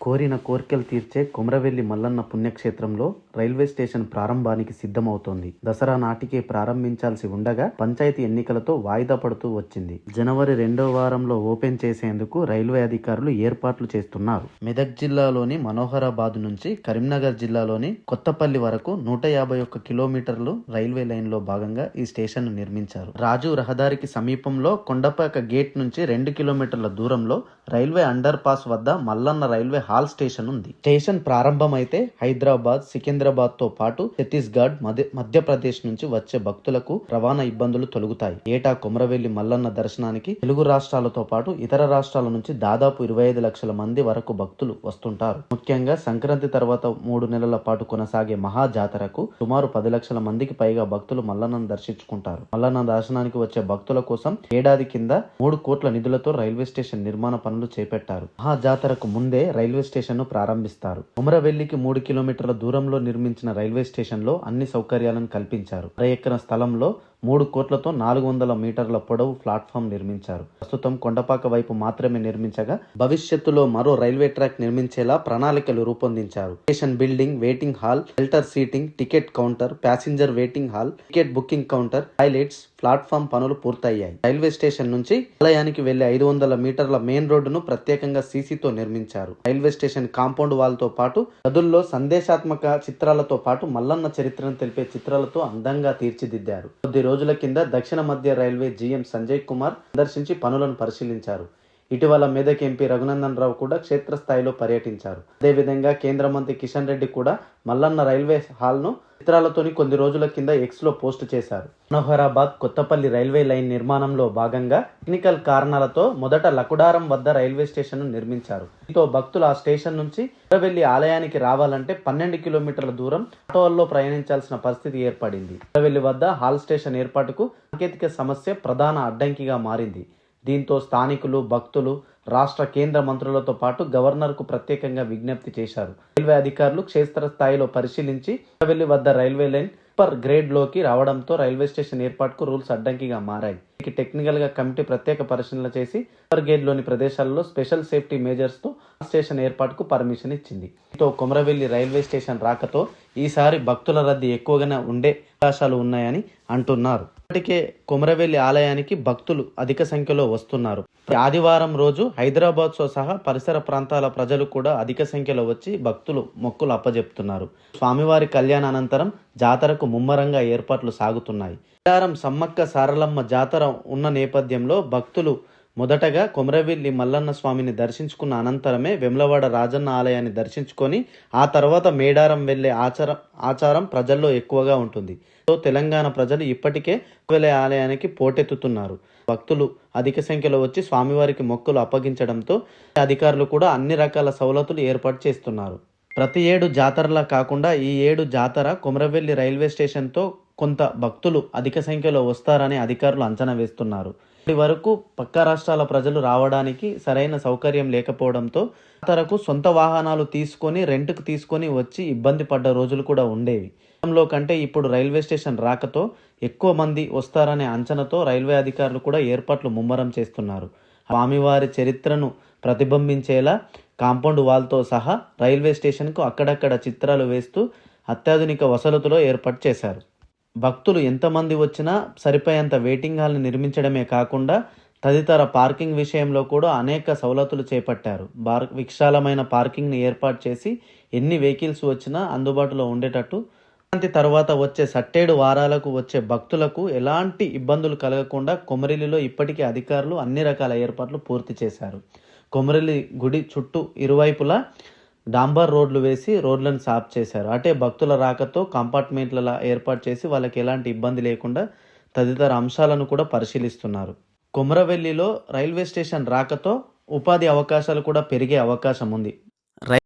కోరిన కోర్కెలు తీర్చే కొమరవెల్లి మల్లన్న పుణ్యక్షేత్రంలో రైల్వే స్టేషన్ ప్రారంభానికి సిద్ధమవుతోంది. దసరా నాటికే ప్రారంభించాల్సి ఉండగా పంచాయతీ ఎన్నికలతో వాయిదా పడుతూ వచ్చింది. జనవరి రెండో వారంలో ఓపెన్ చేసేందుకు రైల్వే అధికారులు ఏర్పాట్లు చేస్తున్నారు. మెదక్ జిల్లాలోని మనోహరాబాద్ నుంచి కరీంనగర్ జిల్లాలోని కొత్తపల్లి వరకు నూట యాభై ఒక్క కిలోమీటర్లు రైల్వే లైన్లో భాగంగా ఈ స్టేషన్ నిర్మించారు. రాజు రహదారికి సమీపంలో కొండపాక గేట్ నుంచి రెండు కిలోమీటర్ల దూరంలో రైల్వే అండర్ పాస్ వద్ద మల్లన్న రైల్వే హాల్ స్టేషన్ ఉంది. స్టేషన్ ప్రారంభమైతే హైదరాబాద్ సికింద్రాబాద్తో పాటు ఛత్తీస్గఢ్ మధ్య మధ్యప్రదేశ్ నుంచి వచ్చే భక్తులకు రవాణా ఇబ్బందులు తొలగుతాయి. ఏటా కొమరవెల్లి మల్లన్న దర్శనానికి తెలుగు రాష్ట్రాలతో పాటు ఇతర రాష్ట్రాల నుంచి దాదాపు ఇరవై ఐదు లక్షల మంది వరకు భక్తులు వస్తుంటారు. ముఖ్యంగా సంక్రాంతి తర్వాత మూడు నెలల పాటు కొనసాగే మహా జాతరకు సుమారు పది లక్షల మందికి పైగా భక్తులు మల్లన్నను దర్శించుకుంటారు. మల్లన్న దర్శనానికి వచ్చే భక్తుల కోసం ఏడాది కింద మూడు కోట్ల నిధులతో రైల్వే స్టేషన్ నిర్మాణ పనులు చేపట్టారు. మహా జాతరకు ముందే రైల్వే రైల్వే స్టేషన్ను ప్రారంభిస్తారు. ఉమరవెల్లికి మూడు కిలోమీటర్ల దూరంలో నిర్మించిన రైల్వే స్టేషన్లో అన్ని సౌకర్యాలను కల్పించారు. ఎక్కన స్థలంలో మూడు కోట్లతో నాలుగు వందల మీటర్ల పొడవు ప్లాట్ఫామ్ నిర్మించారు. ప్రస్తుతం కొండపాక వైపు మాత్రమే నిర్మించగా భవిష్యత్తులో మరో రైల్వే ట్రాక్ నిర్మించేలా ప్రణాళికలు రూపొందించారు. Station building waiting hall shelter seating ticket counter passenger waiting hall ticket booking counter toilets platform పనులు పూర్తయ్యాయి. రైల్వే స్టేషన్ నుంచి ఆలయానికి వెళ్ళే ఐదు వందల మీటర్ల మెయిన్ రోడ్డును ప్రత్యేకంగా సీసీతో నిర్మించారు. రైల్వే స్టేషన్ కాంపౌండ్ వాల్తో పాటు గదుల్లో సందేశాత్మక చిత్రాలతో పాటు మల్లన్న చరిత్రను తెలిపే చిత్రాలతో అందంగా తీర్చిదిద్దారు. కొద్ది రోజుల కింద దక్షిణ మధ్య రైల్వే జీఎం సంజయ్ కుమార్ సందర్శించి పనులను పరిశీలించారు. ఇటీవల మెదక్ ఎంపీ రఘునందన్ రావు కూడా క్షేత్రస్థాయిలో పర్యటించారు. అదేవిధంగా కేంద్ర మంత్రి కిషన్ రెడ్డి కూడా మల్లన్న రైల్వే హాల్ను చిత్రాలతోని కొన్ని రోజుల కింద ఎక్స్లో పోస్ట్ చేశారు. మనోహరాబాద్ కొత్తపల్లి రైల్వే లైన్ నిర్మాణంలో భాగంగా టెక్నికల్ కారణాలతో మొదట లకుడారం వద్ద రైల్వే స్టేషన్ నిర్మించారు. దీంతో భక్తులు ఆ స్టేషన్ నుంచి ఇరవెల్లి ఆలయానికి రావాలంటే పన్నెండు కిలోమీటర్ల దూరం ఆటోల్లో ప్రయాణించాల్సిన పరిస్థితి ఏర్పడింది. ఇరవెల్లి వద్ద హాల్ స్టేషన్ ఏర్పాటుకు సాంకేతిక సమస్య ప్రధాన అడ్డంకిగా మారింది. దీంతో స్థానికులు భక్తులు రాష్ట్ర కేంద్ర మంత్రులతో పాటు గవర్నర్కు ప్రత్యేకంగా విజ్ఞప్తి చేశారు. రైల్వే అధికారులు క్షేత్రస్థాయిలో పరిశీలించి వెళ్ళి వద్ద రైల్వే లైన్ సూపర్ గ్రేడ్లోకి రావడంతో రైల్వే స్టేషన్ ఏర్పాటుకు రూల్స్ అడ్డంకిగా మారాయి. దీనికి టెక్నికల్గా కమిటీ ప్రత్యేక పరిశీలన చేసి సూపర్ గేట్లోని ప్రదేశాల్లో స్పెషల్ సేఫ్టీ మేజర్స్తో స్టేషన్ ఏర్పాటుకు పర్మిషన్ ఇచ్చింది. దీంతో కొమరవెల్లి రైల్వే స్టేషన్ రాకతో ఈసారి భక్తుల రద్దీ ఎక్కువగానే ఉండే అవకాశాలు ఉన్నాయని అంటున్నారు. ఇప్పటికే కొమరవెల్లి ఆలయానికి భక్తులు అధిక సంఖ్యలో వస్తున్నారు. ఆదివారం రోజు హైదరాబాద్తో సహా పరిసర ప్రాంతాల ప్రజలు కూడా అధిక సంఖ్యలో వచ్చి భక్తులు మొక్కులు అప్పజెప్తున్నారు. స్వామివారి కళ్యాణ అనంతరం జాతరకు ముమ్మరంగా ఏర్పాట్లు సాగుతున్నాయి. సమ్మక్క సారలమ్మ జాతర ఉన్న నేపథ్యంలో భక్తులు మొదటగా కొమరవెల్లి మల్లన్న స్వామిని దర్శించుకున్న అనంతరమే వెములవాడ రాజన్న ఆలయాన్ని దర్శించుకొని ఆ తర్వాత మేడారం వెళ్ళే ఆచారం ఆచారం ప్రజల్లో ఎక్కువగా ఉంటుంది. సో తెలంగాణ ప్రజలు ఇప్పటికే కొమరవెల్లి ఆలయానికి పోటెత్తుతున్నారు. భక్తులు అధిక సంఖ్యలో వచ్చి స్వామివారికి మొక్కులు అప్పగించడంతో అధికారులు కూడా అన్ని రకాల సవలతులు ఏర్పాటు చేస్తున్నారు. ప్రతి ఏడు జాతరలా కాకుండా ఈ ఏడు జాతర కొమరవెల్లి రైల్వే స్టేషన్తో కొంత భక్తులు అధిక సంఖ్యలో వస్తారని అధికారులు అంచనా వేస్తున్నారు. ఇప్పటి వరకు పక్క రాష్ట్రాల ప్రజలు రావడానికి సరైన సౌకర్యం లేకపోవడంతో తరకు సొంత వాహనాలు తీసుకొని రెంట్కు తీసుకొని వచ్చి ఇబ్బంది పడ్డ రోజులు కూడా ఉండేవి. గతంలో కంటే ఇప్పుడు రైల్వే స్టేషన్ రాకతో ఎక్కువ మంది వస్తారనే అంచనాతో రైల్వే అధికారులు కూడా ఏర్పాట్లు ముమ్మరం చేస్తున్నారు. స్వామివారి చరిత్రను ప్రతిబింబించేలా కాంపౌండ్ వాల్తో సహా రైల్వే స్టేషన్కు అక్కడక్కడ చిత్రాలు వేస్తూ అత్యాధునిక వసతులో ఏర్పాటు చేశారు. భక్తులు ఎంతమంది వచ్చినా సరిపోయేంత వెయిటింగ్ హాల్ని నిర్మించడమే కాకుండా తదితర పార్కింగ్ విషయంలో కూడా అనేక సవలతులు చేపట్టారు. బార్ విశాలమైన పార్కింగ్ని ఏర్పాటు చేసి ఎన్ని వెహికల్స్ వచ్చినా అందుబాటులో ఉండేటట్టు సంక్రాంతి తర్వాత వచ్చే సట్టేడు వారాలకు వచ్చే భక్తులకు ఎలాంటి ఇబ్బందులు కలగకుండా కొమరిలిలో ఇప్పటికే అధికారులు అన్ని రకాల ఏర్పాట్లు పూర్తి చేశారు. కొమరిలి గుడి చుట్టూ ఇరువైపులా డాంబర్ రోడ్లు వేసి రోడ్లను సాఫ్ చేశారు. అటే భక్తుల రాకతో కంపార్ట్మెంట్ల ఏర్పాటు చేసి వాళ్ళకి ఎలాంటి ఇబ్బంది లేకుండా తదితర అంశాలను కూడా పరిశీలిస్తున్నారు. కొమరవెల్లిలో రైల్వే స్టేషన్ రాకతో ఉపాధి అవకాశాలు కూడా పెరిగే అవకాశం ఉంది.